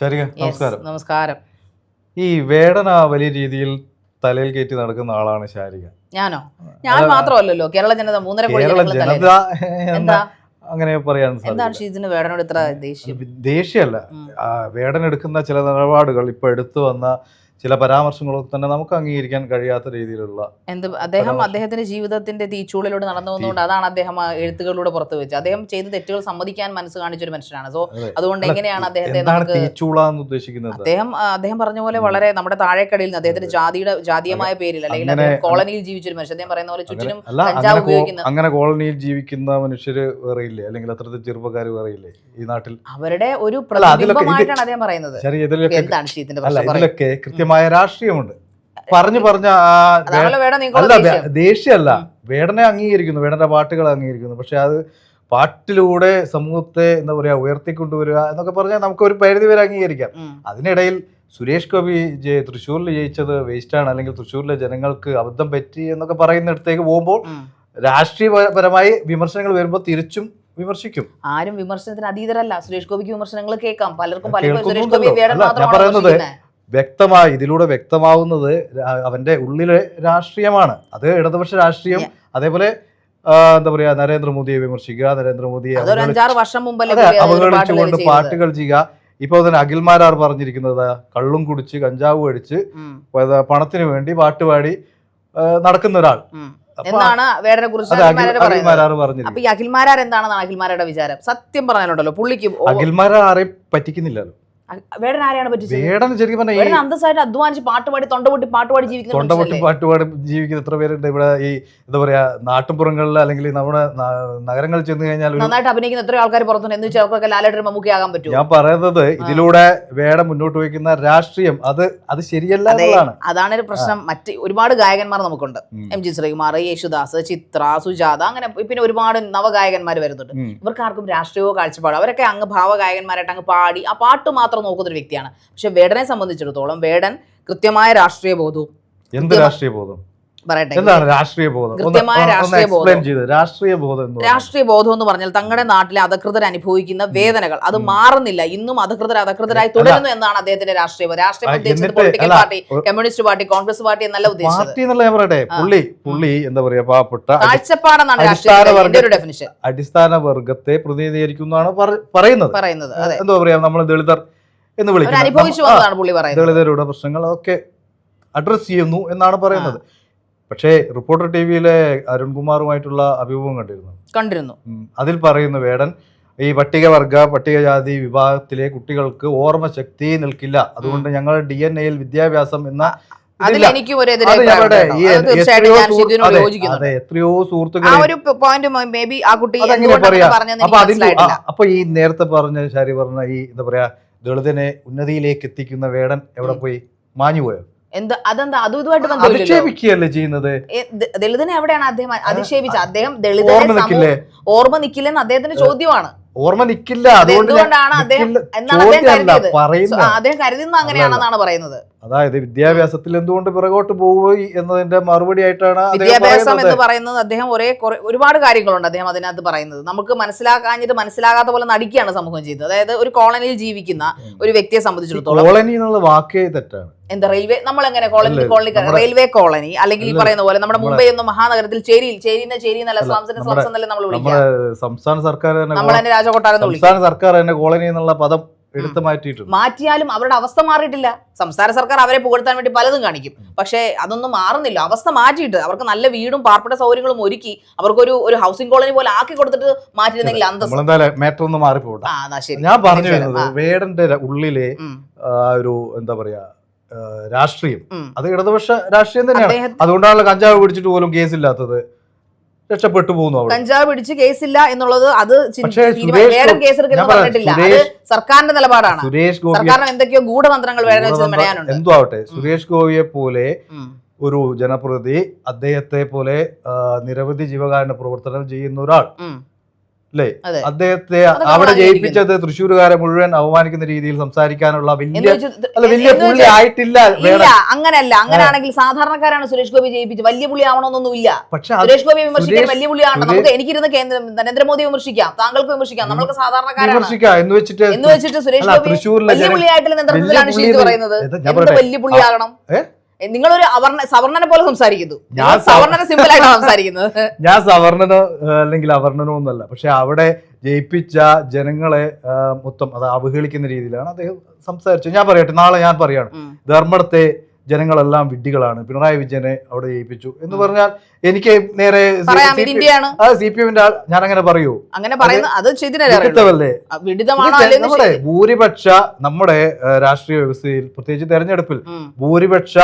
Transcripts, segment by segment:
ശരിക നമസ്കാരം. നമസ്കാരം. ഈ വേടന വലിയ രീതിയിൽ തലയിൽ കയറ്റി നടക്കുന്ന ആളാണ് ശാരിക. ഞാനോ? ഞാൻ മാത്രമല്ലല്ലോ കേരള ജനത മൂന്നര കേരള ജനത അങ്ങനെ പറയാൻ ദേഷ്യം? ദേഷ്യമല്ല. വേടൻ എടുക്കുന്ന ചില നിലപാടുകൾ ഇപ്പൊ എടുത്തു വന്ന ചില പരാമർശങ്ങളൊക്കെ തന്നെ നമുക്ക് അംഗീകരിക്കാൻ കഴിയാത്ത രീതിയിലുള്ള എന്ത് അദ്ദേഹം അദ്ദേഹത്തിന്റെ ജീവിതത്തിന്റെ തീച്ചൂളിലൂടെ നടന്നു വന്നുകൊണ്ട് അതാണ് അദ്ദേഹം എഴുത്തുകളിലൂടെ പുറത്തു വെച്ചത്. അദ്ദേഹം ചെയ്ത തെറ്റുകൾ സമ്മതിക്കാൻ മനസ്സ് കാണിച്ച ഒരു മനുഷ്യനാണ്. സോ അതുകൊണ്ട് എങ്ങനെയാണ് അദ്ദേഹത്തെ എന്താണ് ഉദ്ദേശിക്കുന്നത്? അദ്ദേഹം അദ്ദേഹം പറഞ്ഞ പോലെ വളരെ നമ്മുടെ താഴേക്കടയിൽ നിന്ന് അദ്ദേഹത്തിന്റെ ജാതിയുടെ ജാതീയമായ പേരിൽ അല്ലെങ്കിൽ അദ്ദേഹം കോളനിയിൽ ജീവിച്ചൊരു മനുഷ്യൻ. അദ്ദേഹം പറയുന്ന പോലെ ചുറ്റിനും കഞ്ചാവ് അങ്ങനെ ഉപയോഗിക്കുന്ന- അങ്ങനെ കോളനിയിൽ ജീവിക്കുന്ന മനുഷ്യര് ഇല്ലേ അല്ലെങ്കിൽ അത്രത്തെ ചെറുപ്പക്കാർ വേറെ ഇല്ലേ ഈ നാട്ടിൽ? അവരുടെ ഒരു പ്രതിബിംബമായിട്ടാണ് അദ്ദേഹം പറയുന്നത്. ശരി ഇതിലൊക്കെ എന്താണ് കൃത്യമായ രാഷ്ട്രീയമുണ്ട്. പറഞ്ഞു പറഞ്ഞ അല്ല ദേഷ്യമല്ല. വേടനെ അംഗീകരിക്കുന്നു വേടന്റെ പാട്ടുകൾ അംഗീകരിക്കുന്നു. പക്ഷെ അത് പാട്ടിലൂടെ സമൂഹത്തെ എന്താ പറയാ ഉയർത്തിക്കൊണ്ടുവരിക എന്നൊക്കെ പറഞ്ഞാൽ നമുക്ക് ഒരു പരിധി വരെ അംഗീകരിക്കാം. അതിനിടയിൽ സുരേഷ് ഗോപി തൃശ്ശൂരിൽ ജയിച്ചത് വേസ്റ്റാണ്. അല്ലെങ്കിൽ തൃശ്ശൂരിലെ ജനങ്ങൾക്ക് അബദ്ധം പറ്റി എന്നൊക്കെ പറയുന്നിടത്തേക്ക് പോകുമ്പോൾ രാഷ്ട്രീയപരമായി വിമർശനങ്ങൾ വരുമ്പോൾ തിരിച്ചും വിമർശിക്കും. ആരും വിമർശനത്തിന് അതീതരല്ല. സുരേഷ് ഗോപിക്ക് വിമർശനങ്ങൾ കേൾക്കാം. പലർക്കും പലർക്കും സുരേഷ് ഗോപി പറയുന്നത്. വ്യക്തമായി ഇതിലൂടെ വ്യക്തമാവുന്നത് അവന്റെ അവന്റെ ഉള്ളിലെ രാഷ്ട്രീയമാണ്. അത് ഇടതുപക്ഷ രാഷ്ട്രീയം. അതേപോലെ എന്താ പറയാ നരേന്ദ്രമോദിയെ വിമർശിക്കുക നരേന്ദ്രമോദിയെ അവഗണിച്ചുകൊണ്ട് പാട്ടുകൾ ചെയ്യുക. ഇപ്പൊ തന്നെ അഖിൽമാരാർ പറഞ്ഞിരിക്കുന്നത് കള്ളും കുടിച്ച് കഞ്ചാവ് അടിച്ച് പണത്തിന് വേണ്ടി പാട്ടുപാടി നടക്കുന്ന ഒരാൾ. എന്നാണ് വേടനെ കുറിച്ച് അത് അഖിൽമാരാർ അപ്പൊ ഈ എന്താണെന്നാണ് അഖിൽമാരുടെ വിചാരം? സത്യം പറഞ്ഞാലുണ്ടല്ലോ പുള്ളിക്ക് അഖിൽമാരാർ ആരെയും പറ്റിക്കുന്നില്ലല്ലോ. വേടൻ ആരെയാണ് പറ്റിച്ചത് അന്തസ്സായിട്ട് അധ്വാനിച്ച് പാട്ടുപാടി തൊണ്ടപൊട്ടി പാട്ടുപാടി ജീവിക്കുന്ന തൊണ്ട പൊട്ടി മനുഷ്യനല്ലേ? പാട്ടുപാടി ജീവിക്കുന്ന എത്ര പേരുണ്ട് ഇവിടെ ഈ എന്താ പറയാ നാട്ടുപുറങ്ങളിൽ അല്ലെങ്കിൽ നമ്മുടെ നഗരങ്ങളിൽ ചെന്ന് കഴിഞ്ഞാൽ നന്നായിട്ട് അഭിനയിക്കുന്ന എത്ര ആൾക്കാർ പുറത്തുണ്ട്. എന്ന് വെച്ചാൽ അവർക്കൊക്കെ ലാലേട്ടൻ മമ്മൂക്കി ആകാൻ പറ്റും ഞാൻ പറയുന്നത് ഇതിലൂടെ വേടം മുന്നോട്ട് വയ്ക്കുന്ന രാഷ്ട്രീയം അത് അത് ശരിയല്ല അതെ. എന്നുള്ളതാണ്. അതാണ് ഒരു പ്രശ്നം മറ്റ് ഒരുപാട് ഗായകന്മാർ നമുക്കുണ്ട്. എം ജി ശ്രീകുമാർ യേശുദാസ് ചിത്ര സുജാത അങ്ങനെ പിന്നെ ഒരുപാട് നവഗായകന്മാർ വരുന്നുണ്ട്. ഇവർക്ക് ആർക്കും രാഷ്ട്രീയവും കാഴ്ചപ്പാടോ? അവരൊക്കെ അങ്ങ് ഭാവഗായകന്മാരായിട്ട് അങ്ങ് പാടി ആ പാട്ട് മാത്രം നോക്കുന്ന ഒരു വ്യക്തിയാണ്. പക്ഷെ വേടനെ സംബന്ധിച്ചിടത്തോളം വേടൻ കൃത്യമായ രാഷ്ട്രീയ ബോധവും എന്ത് രാഷ്ട്രീയ ബോധം? എന്താണ് രാഷ്ട്രീയ ബോധം? രാഷ്ട്രീയ. രാഷ്ട്രീയ എന്ന് പറഞ്ഞാൽ. തങ്ങളുടെ നാട്ടിലെ അധികൃതർ അനുഭവിക്കുന്ന വേദനകൾ. അത് മാറുന്നില്ല. ഇന്നും അധികൃതർ അധികൃതരായി തുടരുന്നു എന്നാണ് അദ്ദേഹത്തിന്റെ രാഷ്ട്രീയ ബോധം. രാഷ്ട്രീയം ഉദ്ദേശിച്ചത് political party communist party Congress party എന്നല്ല ഉദ്ദേശിച്ചത്. പാർട്ടി എന്നുള്ള ഞാൻ പറയട്ടെ. ആ. പുള്ളി പുള്ളി എന്താ പറയാ പാവപ്പെട്ട അടി- കാഴ്ചപ്പാടെന്നാണ് അടിസ്ഥാന രാഷ്ട്രീയ വർഗ- എന്റെ ഒരു ഡെഫിനിഷൻ അടിസ്ഥാന വർഗത്തെ പ്രതിനിധീകരിക്കുന്നതാണ് പറയുന്നത്. പറയുന്നത് എന്താ പറയാ നമ്മൾ ദളിതർ എന്ന് വിളിക്കുന്നത്. ദളിതരുടെ പ്രശ്നങ്ങൾ അതൊക്കെ അഡ്രസ് ചെയ്യുന്നു എന്നാണ് പറയുന്നത്. പക്ഷേ റിപ്പോർട്ടർ ടി വിയിലെ അരുൺകുമാറുമായിട്ടുള്ള അഭിമുഖം കണ്ടിരുന്നു. കണ്ടിരുന്നു. അതിൽ പറയുന്ന വേടൻ ഈ പട്ടികവർഗ പട്ടികജാതി വിഭാഗത്തിലെ കുട്ടികൾക്ക് ഓർമ്മശക്തി നിൽക്കില്ല. അതുകൊണ്ട് ഞങ്ങൾ ഡി എൻ എയിൽ വിദ്യാഭ്യാസം എന്ന എത്രയോ അപ്പൊ ഈ നേരത്തെ പറഞ്ഞ ശാരി പറഞ്ഞ ഈ എന്താ പറയാ ദളിതനെ ഉന്നതിയിലേക്ക് എത്തിക്കുന്ന വേടൻ എവിടെ പോയി? മാഞ്ഞു പോയോ? എന്ത് അതെന്താ? അതും ഇതുമായിട്ട് ബന്ധമില്ലല്ലോ. ചെയ്യുന്നത്? ദളിതനെ എവിടെയാണ് അദ്ദേഹം അധിക്ഷേപിച്ചത് അദ്ദേഹം ദളിതനെ ഓർമ്മ നിക്കില്ലെന്ന് അദ്ദേഹത്തിന്റെ ചോദ്യമാണ്. ഓർമ്മ നിൽക്കില്ല അതുകൊണ്ടാണ്. എന്നാണ് കരുതിയത്? അദ്ദേഹം കരുതുന്നത് അങ്ങനെയാണെന്നാണ് പറയുന്നത്. അതായത് വിദ്യാഭ്യാസത്തിൽ എന്തുകൊണ്ട് പിറകോട്ട് പോയി എന്നതിന്റെ മറുപടി ആയിട്ടാണ് വിദ്യാഭ്യാസം എന്ന് പറയുന്നത് അദ്ദേഹം ഒരേ ഒരുപാട് കാര്യങ്ങളുണ്ട് അദ്ദേഹം അതിനകത്ത് പറയുന്നത്. നമുക്ക് മനസ്സിലാക്കാഞ്ഞിട്ട് മനസ്സിലാകാത്ത പോലെ നടിക്കുകയാണ് സമൂഹം ചെയ്തത് അതായത് ഒരു കോളനിയിൽ ജീവിക്കുന്ന ഒരു വ്യക്തിയെ സംബന്ധിച്ചിടത്തോളം കോളനി എന്നുള്ള വാക്കേ തെറ്റാണ്. എന്താ റെയിൽവേ നമ്മൾ എങ്ങനെ കോളനി കോളനി റെയിൽവേ കോളനി അല്ലെങ്കിൽ ഈ പറയുന്ന പോലെ നമ്മുടെ മുംബൈ എന്ന മഹാനഗരത്തിൽ ചേരിയിൽ ചേരിന്ന ചേരി എന്നല്ല സ്ലംസിനെ നമ്മുടെ- സ്ലംസ് എന്നല്ലേ നമ്മൾ വിളിക്കുക. സംസ്ഥാന സർക്കാർ തന്നെ നമ്മൾ തന്നെ രാജകൊട്ടാരം സംസ്ഥാന സർക്കാർ തന്നെ കോളനി എന്നുള്ള പദം എടുത്തു മാറ്റിയിട്ടുണ്ട്. മാറ്റിയാലും അവരുടെ അവസ്ഥ മാറിയിട്ടില്ല. സംസ്ഥാന സർക്കാർ അവരെ പുകഴ്ത്താൻ വേണ്ടി പലതും കാണിക്കും. പക്ഷേ അതൊന്നും മാറുന്നില്ല. അവസ്ഥ മാറ്റിയിട്ട് അവർക്ക് നല്ല വീടും പാർപ്പിട സൗകര്യങ്ങളും ഒരുക്കി അവർക്കൊരു ഒരു ഹൗസിംഗ് കോളനി പോലെ ആക്കി കൊടുത്തിട്ട് മാറ്റിയിരുന്നെങ്കിൽ മാറിപ്പോട്ടെ. ഞാൻ പറഞ്ഞു വരുന്നത്. വേടന്റെ ഉള്ളിലെ ഒരു എന്താ പറയാ രാഷ്ട്രീയം. അത് ഇടതുപക്ഷ രാഷ്ട്രീയം തന്നെയാണ്. അതുകൊണ്ടാണല്ലോ കഞ്ചാവ് പിടിച്ചിട്ട് പോലും കേസില്ലാത്തത് രക്ഷപ്പെട്ടു പോകുന്നു കഞ്ചാവ് പിടിച്ച് കേസില്ല എന്നുള്ളത് അത് വേറെ കേസെടുക്കുന്ന പറഞ്ഞിട്ടില്ല. അത് സർക്കാരിന്റെ നിലപാടാണ്. സുരേഷ് ഗോപി സർക്കാരിന് എന്തൊക്കെയോ ഗൂഢതന്ത്രങ്ങൾ വേറെ വെച്ച് എന്തോ ആവട്ടെ സുരേഷ് ഗോപിയെ പോലെ ഒരു ജനപ്രതി അദ്ദേഹത്തെ പോലെ നിരവധി ജീവകാരുണ്യ പ്രവർത്തനം ചെയ്യുന്ന ഒരാൾ. അല്ലേ അദ്ദേഹത്തെ അവിടെ ജയിപ്പിച്ചത് തൃശ്ശൂരുകാരെ മുഴുവൻ അപമാനിക്കുന്ന രീതിയിൽ സംസാരിക്കാനുള്ള വലിയ അല്ല വലിയ പുള്ളി ആയിട്ടില്ല അങ്ങനല്ല. അങ്ങനെയാണെങ്കിൽ സാധാരണക്കാരാണ് സുരേഷ് ഗോപി ജയിപ്പിച്ചത് വലിയ പുള്ളി ആവണമെന്നൊന്നും ഇല്ല. പക്ഷെ സുരേഷ് ഗോപി വിമർശിക്കാൻ വലിയ പുള്ളിയാണ് നമുക്ക് എനിക്കിരുന്ന് കേന്ദ്ര നരേന്ദ്രമോദി വിമർശിക്കാം. താങ്കൾക്ക് വിമർശിക്കാം. നമ്മൾക്ക് സാധാരണക്കാരാണ്. വിമർശിക്കാം. എന്ന് വെച്ചിട്ട് എന്ന് വെച്ചിട്ട് സുരേഷ് ഗോപി തൃശ്ശൂരിലെ വലിയ പുള്ളിയായിട്ടുള്ള നേതൃത്വത്തിലാണ് ഷീറ്റ് പറയുന്നത്. എന്ത് വലിയ പുള്ളിയാകണം? നിങ്ങളൊരു അവർണ സവർണനെ പോലെ സംസാരിക്കുന്നു. ഞാൻ സവർണനെ സിമ്പിൾ ആയിട്ടാണ് സംസാരിക്കുന്നത്. ഞാൻ സവർണനോ അല്ലെങ്കിൽ അവർണനോ ഒന്നല്ല. പക്ഷെ അവിടെ ജയിപ്പിച്ച ജനങ്ങളെ മൊത്തം അത് അവഹേളിക്കുന്ന രീതിയിലാണ് അദ്ദേഹം സംസാരിച്ചു ഞാൻ പറയട്ടെ നാളെ ഞാൻ പറയാണ്. ധർമ്മടത്തെ ജനങ്ങളെല്ലാം വിഡ്ഢികളാണ്. പിണറായി വിജയനെ അവിടെ ജയിപ്പിച്ചു എന്ന് പറഞ്ഞാൽ എനിക്ക് നേരെ സി പി എമ്മിന്റെ ആൾ ഞാൻ അങ്ങനെ പറയൂ. അങ്ങനെ പറയുന്ന അത് നമ്മുടെ ഭൂരിപക്ഷ നമ്മുടെ രാഷ്ട്രീയ വ്യവസ്ഥയിൽ പ്രത്യേകിച്ച് തെരഞ്ഞെടുപ്പിൽ ഭൂരിപക്ഷ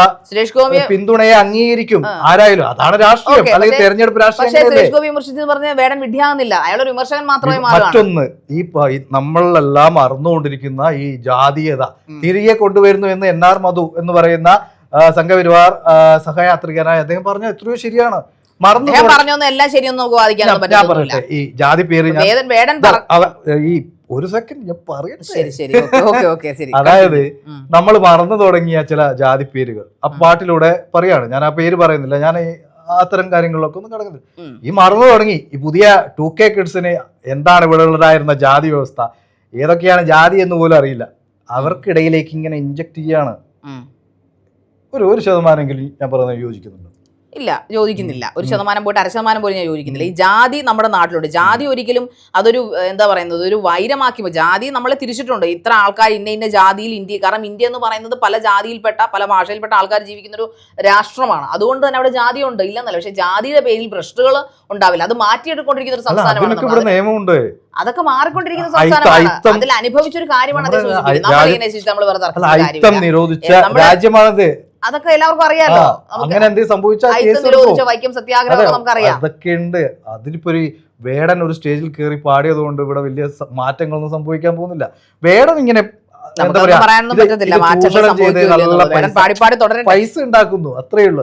പിന്തുണയെ അംഗീകരിക്കും ആരായാലും. അതാണ് രാഷ്ട്രീയം. അല്ലെങ്കിൽ തെരഞ്ഞെടുപ്പ് രാഷ്ട്രീയം സുരേഷ് ഗോപി പറഞ്ഞ വേടൻ വിഡ്ഢിയാകുന്നില്ല. അയാളൊരു വിമർശകൻ മാത്രമേ മറ്റൊന്ന് ഈ നമ്മളെല്ലാം മറന്നുകൊണ്ടിരിക്കുന്ന ഈ ജാതീയത. തിരികെ കൊണ്ടുവരുന്നു എന്ന് എൻ ആർ മധു എന്ന് പറയുന്ന സംഘപരിവാർ സഹയാത്രികനായ അദ്ദേഹം പറഞ്ഞ എത്രയോ ശരിയാണ്. മറന്നു. പറഞ്ഞൊന്നും എല്ലാം ശരിയൊന്നും ഞാൻ- പറയട്ടെ ഈ ജാതി പേര് ഈ ഒരു സെക്കൻഡ് ഞാൻ പറയട്ടെ? അതായത് നമ്മൾ മറന്നു തുടങ്ങിയ ചില ജാതി പേരുകൾ. ആ പാട്ടിലൂടെ പറയാണ്. ഞാൻ ആ പേര് പറയുന്നില്ല. ഞാൻ അത്തരം കാര്യങ്ങളിലൊക്കെ ഒന്നും കിടക്കുന്നില്ല. ഈ മറന്നു തുടങ്ങി. ഈ പുതിയ ടു കെ കിഡ്സിന് എന്താണ് ഇവിടെ ഉള്ളതായിരുന്ന ജാതി വ്യവസ്ഥ? ഏതൊക്കെയാണ് ജാതി എന്ന് പോലും അറിയില്ല. അവർക്കിടയിലേക്ക് ഇങ്ങനെ ഇഞ്ചക്ട് ചെയ്യാണ്. ഒരു ഒരു ശതമാനമെങ്കിലും ഞാൻ പറയുന്നത് യോജിക്കുന്നുണ്ട്? ഇല്ല യോജിക്കുന്നില്ല. ഒരു. ശതമാനം പോയിട്ട് അര ശതമാനം പോലും ഞാൻ യോജിക്കുന്നില്ല. ഈ ജാതി നമ്മുടെ നാട്ടിലുണ്ട്. ജാതി ഒരിക്കലും അതൊരു എന്താ പറയുന്നത് ഒരു വൈരമാക്കി ജാതി നമ്മളെ തിരിച്ചിട്ടുണ്ട്. ഇത്ര ആൾക്കാർ ഇന്ന ഇന്ന ജാതിയിൽ ഇന്ത്യ കാരണം ഇന്ത്യ എന്ന് പറയുന്നത് പല ജാതിയിൽപ്പെട്ട പല ഭാഷയിൽപ്പെട്ട ആൾക്കാർ ജീവിക്കുന്ന ഒരു രാഷ്ട്രമാണ്. അതുകൊണ്ട് തന്നെ അവിടെ ജാതി ഉണ്ട് ഇല്ലെന്നല്ല. പക്ഷെ ജാതിയുടെ പേരിൽ ഭ്രഷ്ടുകൾ ഉണ്ടാവില്ല. അത് മാറ്റിയെടുക്കൊണ്ടിരിക്കുന്ന ഒരു സംസ്ഥാനമാണ് അതൊക്കെ മാറിക്കൊണ്ടിരിക്കുന്ന സംസ്ഥാനമാണ്. അതിൽ അനുഭവിച്ചൊരു കാര്യമാണ്. നമ്മൾ ഇങ്ങനെ നമ്മൾ വെറുതെ രാജ്യമാണത്. അതൊക്കെ എല്ലാവർക്കും അറിയാലോ. അങ്ങനെ എന്തെങ്കിലും സംഭവിച്ചാൽ. വൈക്കം സത്യാഗ്രഹം നമുക്കറിയാം. അതൊക്കെ ഉണ്ട് അതിലിപ്പോ ഒരു വേടൻ ഒരു സ്റ്റേജിൽ കയറി പാടിയത് കൊണ്ട് ഇവിടെ വലിയ മാറ്റങ്ങളൊന്നും സംഭവിക്കാൻ പോകുന്നില്ല. വേടൻ ഇങ്ങനെ പറയാനൊന്നും പറ്റത്തില്ല. മാറ്റങ്ങൾ എന്നുള്ളത്. വേണം പൈസ- ഉണ്ടാക്കുന്നു അത്രേ ഉള്ളൂ.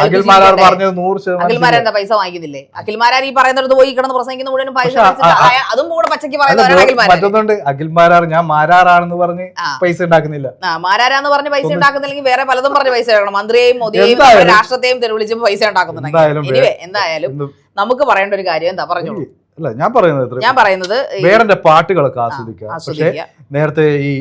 അഖിൽമാരാർ പറഞ്ഞത് നൂറ് ശതമാനം അഖിൽമാരെ എന്താ പൈസ വാങ്ങിക്കുന്നില്ലേ? അഖിൽമാരാർ ഈ പറയുന്നിടത്ത് പോയി കിടന്ന് പ്രസംഗിക്കുന്ന മുഴുവൻ പൈസ അതും കൂടെ പച്ചയ്ക്ക് വേ- അഖിൽമാരാർ ഞാൻ മാരാറാണെന്ന് പറഞ്ഞ്. പൈസ ഉണ്ടാക്കുന്നില്ല. മാരാരാന്ന് പറഞ്ഞ് പൈസ ഉണ്ടാക്കുന്നില്ലെങ്കിൽ വേറെ പലതും പറഞ്ഞ് പൈസ ഉണ്ടാക്കണം. മന്ത്രിയെയും മോദിയെയും രാഷ്ട്രത്തെയും തെരുവിളിച്ചും പൈസ ഉണ്ടാക്കുന്നുണ്ടെങ്കിൽ. എന്തായാലും നമുക്ക് പറയേണ്ട ഒരു കാര്യം എന്താ? പറഞ്ഞോളൂ. അല്ല ഞാൻ പറയുന്നത്. ഞാൻ പറയുന്നത് വേറെന്റെ വേടന്റെ പാട്ടുകളൊക്കെ ആസ്വദിക്കുക. പക്ഷെ നേരത്തെ ഈ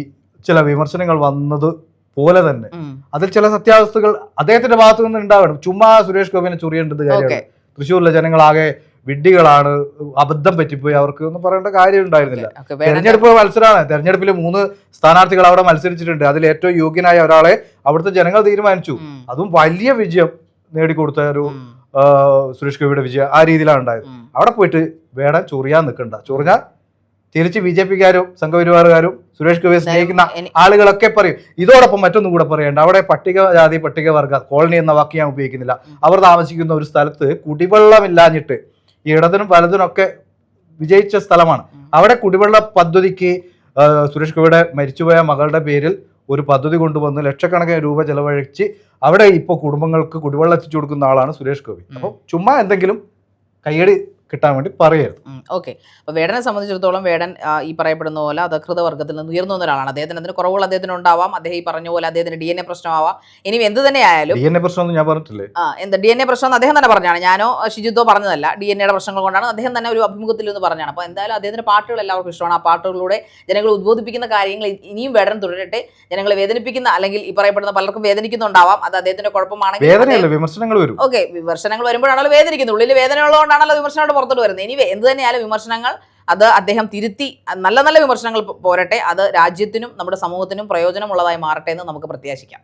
ചില വിമർശനങ്ങൾ വന്നത് പോലെ തന്നെ. അതിൽ ചില സത്യാവസ്ഥകൾ അദ്ദേഹത്തിന്റെ ഭാഗത്തു നിന്ന് ഉണ്ടാവണം. ചുമ്മാ സുരേഷ് ഗോപിനെ ചൊറിയേണ്ടത് കാര്യമാണ്. തൃശ്ശൂരിലെ ജനങ്ങളാകെ വിഡ്ഢികളാണ് അബദ്ധം പറ്റിപ്പോയി അവർക്ക് ഒന്നും പറയേണ്ട കാര്യം ഉണ്ടായിരുന്നില്ല തെരഞ്ഞെടുപ്പ് മത്സരമാണ് തെരഞ്ഞെടുപ്പിൽ മൂന്ന് സ്ഥാനാർത്ഥികൾ അവിടെ മത്സരിച്ചിട്ടുണ്ട്. അതിൽ ഏറ്റവും യോഗ്യനായ ഒരാളെ അവിടുത്തെ ജനങ്ങൾ തീരുമാനിച്ചു. അതും വലിയ വിജയം നേടിക്കൊടുത്ത ഒരു സുരേഷ് ഗോപിയുടെ വിജയം ആ രീതിയിലാണ് ഉണ്ടായത്. അവിടെ പോയിട്ട് വേടൻ ചൊറിയാൻ നിൽക്കണ്ട. ചൊറിഞ്ഞാൽ തിരിച്ച് ബി ജെ പിക്കാരും സംഘപരിവാറുകാരും സുരേഷ് ഗോപിയെ സ്നേഹിക്കുന്ന ആളുകളൊക്കെ പറയും. ഇതോടൊപ്പം മറ്റൊന്നും കൂടെ പറയണ്ട. അവിടെ പട്ടികജാതി പട്ടികവർഗ കോളനി എന്ന വാക്ക് ഞാൻ ഉപയോഗിക്കുന്നില്ല. അവർ താമസിക്കുന്ന ഒരു സ്ഥലത്ത് കുടിവെള്ളമില്ലാഞ്ഞിട്ട് ഈ ഇടതിനും വലതിനും ഒക്കെ വിജയിച്ച സ്ഥലമാണ്. അവിടെ കുടിവെള്ള പദ്ധതിക്ക് സുരേഷ് ഗോപിയുടെ മരിച്ചുപോയ മകളുടെ പേരിൽ ഒരു പദ്ധതി കൊണ്ടുവന്ന് ലക്ഷക്കണക്കിന് രൂപ ചെലവഴിച്ച് അവിടെ ഇപ്പോൾ കുടുംബങ്ങൾക്ക് കുടിവെള്ളം എത്തിച്ചു കൊടുക്കുന്ന ആളാണ് സുരേഷ് ഗോപി. അപ്പോൾ ചുമ്മാ എന്തെങ്കിലും കയ്യടി കിട്ടാൻ വേണ്ടി പറയരുത്. ഓക്കെ. അപ്പോൾ വേടനെ സംബന്ധിച്ചിടത്തോളം വേടൻ ഈ പറയപ്പെടുന്ന പോലെ അധകൃത വർഗത്തിൽ നിന്ന് ഉയർന്നു വന്ന ഒരാളാണ്. അദ്ദേഹത്തിന് അതിന് കുറവുകൾ അദ്ദേഹത്തിന് ഉണ്ടാവാം. അദ്ദേഹം ഈ പറഞ്ഞ പോലെ അദ്ദേഹത്തിന് ഡി എൻ എ പ്രശ്നമാവാം. ഇനി എന്ത് തന്നെ ആയാലും ഡി എൻ എ പ്രശ്നമൊന്നും ഞാൻ പറഞ്ഞിട്ടില്ലേ? ആ എന്താ? ഡി എൻ എ പ്രശ്നം അദ്ദേഹം തന്നെ പറഞ്ഞാണ്. ഞാനോ ഷിജിത്തോ പറഞ്ഞതല്ല. ഡി എൻ എയുടെ പ്രശ്നങ്ങൾ കൊണ്ടാണ് അദ്ദേഹം തന്നെ ഒരു അഭിമുഖത്തിൽ നിന്ന് പറഞ്ഞാണ്. അപ്പോൾ എന്തായാലും അദ്ദേഹത്തിന്റെ പാട്ടുകൾ എല്ലാവർക്കും ഇഷ്ടമാണ്. ആ പാട്ടുകളിലൂടെ ജനങ്ങൾ ഉദ്ബോധിപ്പിക്കുന്ന കാര്യങ്ങൾ ഇനിയും വേടൻ തുടരട്ടെ. ജനങ്ങളെ വേദനിപ്പിക്കുന്ന അല്ലെങ്കിൽ ഈ പറയപ്പെടുന്ന പലർക്കും വേദനിക്കുന്നുണ്ടാവാം. അത് അദ്ദേഹത്തിന്റെ കുഴപ്പമാണെങ്കിൽ വിമർശനങ്ങൾ വരും. ഓക്കെ. വിമർശനങ്ങൾ വരുമ്പോഴാണല്ലോ വേദനിക്കുന്നത് ഉള്ളിൽ വേദന ഉള്ളതുകൊണ്ടാണല്ലോ വിമർശനമായിട്ട് പുറത്തോട്ട് വരുന്നത്. ഇനി എന്ത് തന്നെയായാലും വിമർശനങ്ങൾ അത് അദ്ദേഹം തിരുത്തി നല്ല നല്ല വിമർശനങ്ങൾ പോരട്ടെ. അത് രാജ്യത്തിനും നമ്മുടെ സമൂഹത്തിനും പ്രയോജനമുള്ളതായി മാറട്ടെ എന്ന് നമുക്ക് പ്രത്യാശിക്കാം.